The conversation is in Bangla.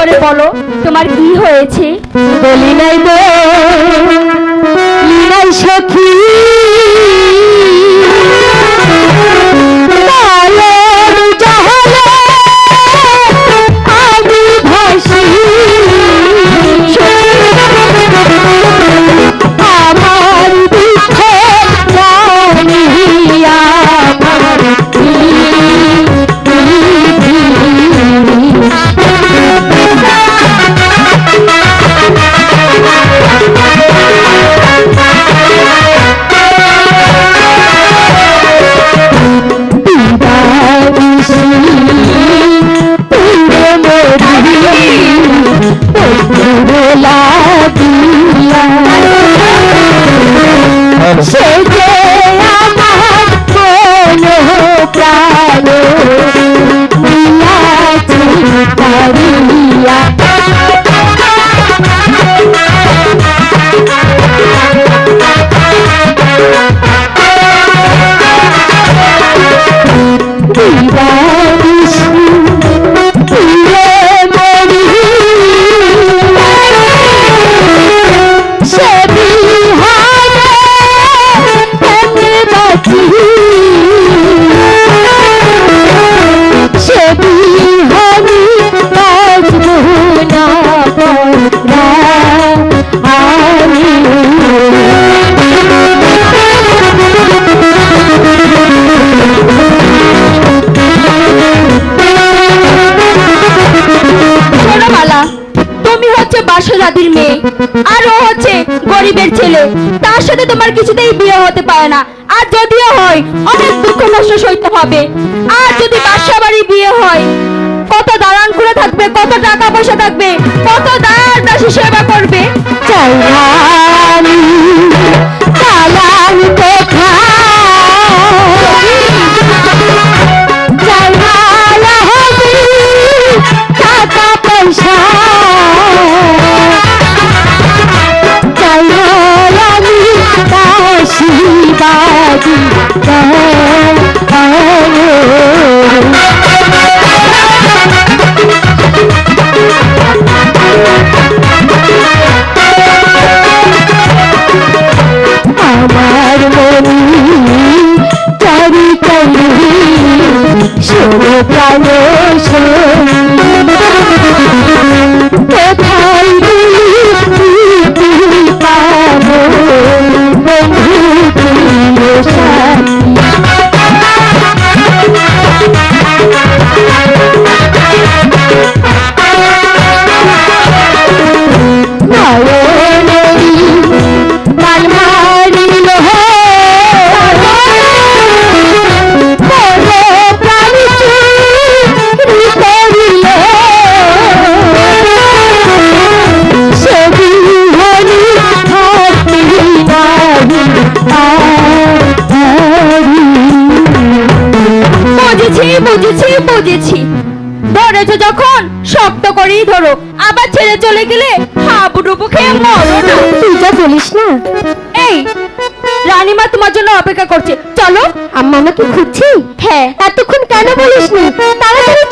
করে বলো তোমার কি হয়েছে? বলি নাই সখী। সে যে আমার কোনো প্রাণ দিয়াছি হারিয়া দিবানিশি বাসরাদির মেয়ে। আর ও হচ্ছে গরিবের ছেলে। তার সাথে তোমার কিছুতেই বিয়ে হতে পারে না। আর যদিও হয়, অনেক দুঃখ কষ্ট সইতে হবে। আর যদি বাসা বাড়ি বিয়ে হয়, কত দালান করে থাকবে, কত টাকা পয়সা থাকবে, কত দাস সেবা করবে। চাই আমি শোনো প্রাণ কোথায় গেলি পাবো বুঝেছি বুঝেছি। ধরেছো যখন শক্ত করেই ধরো। আবার ছেড়ে চলে গেলে হাবুডুবু খেয়ে মরো না। তুই যা বলিস না। এই রানীমা তোমার জন্য অপেক্ষা করছে। চলো। আম্মা আমাকে খুঁজছি? হ্যাঁ। এতক্ষণ কেন বলিসনি তাড়াতাড়ি